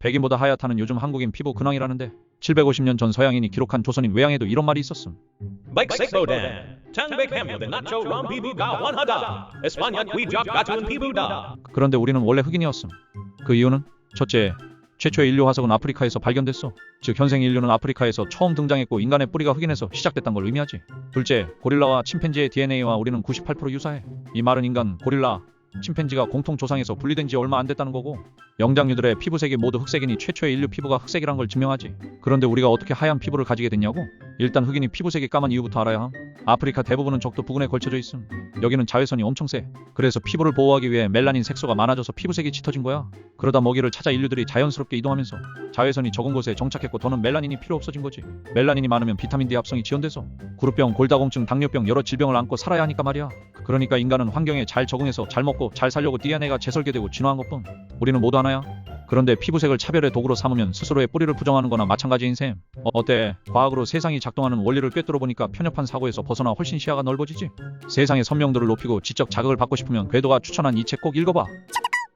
백인보다 하얗다는 요즘 한국인 피부 근황이라는데 750년 전 서양인이 기록한 조선인 외양에도 이런 말이 있었음. 그런데 우리는 원래 흑인이었음. 그 이유는 첫째, 최초의 인류 화석은 아프리카에서 발견됐어. 즉 현생 인류는 아프리카에서 처음 등장했고 인간의 뿌리가 흑인에서 시작됐단 걸 의미하지. 둘째, 고릴라와 침팬지의 DNA와 우리는 98% 유사해. 이 말은 인간, 고릴라, 침팬지가 공통 조상에서 분리된 지 얼마 안 됐다는 거고 영장류들의 피부색이 모두 흑색이니 최초의 인류 피부가 흑색이란 걸 증명하지. 그런데 우리가 어떻게 하얀 피부를 가지게 됐냐고? 일단 흑인이 피부색이 까만 이유부터 알아야 함. 아프리카 대부분은 적도 부근에 걸쳐져 있음. 여기는 자외선이 엄청 세. 그래서 피부를 보호하기 위해 멜라닌 색소가 많아져서 피부색이 짙어진 거야. 그러다 먹이를 찾아 인류들이 자연스럽게 이동하면서 자외선이 적은 곳에 정착했고 더는 멜라닌이 필요 없어진 거지. 멜라닌이 많으면 비타민 D 합성이 지연돼서 구루병, 골다공증, 당뇨병 여러 질병을 안고 살아야 하니까 말이야. 그러니까 인간은 환경에 잘 적응해서 잘 먹고 잘 살려고 DNA가 재설계되고 진화한 것뿐. 우리는 모두 하나야. 그런데 피부색을 차별의 도구로 삼으면 스스로의 뿌리를 부정하는 거나 마찬가지인 셈. 어, 어때? 과학으로 세상이 작동하는 원리를 꿰뚫어 보니까 편협한 사고에서 벗어나 훨씬 시야가 넓어지지? 세상의 선명도를 높이고 지적 자극을 받고 싶으면 궤도가 추천한 이 책 꼭 읽어봐.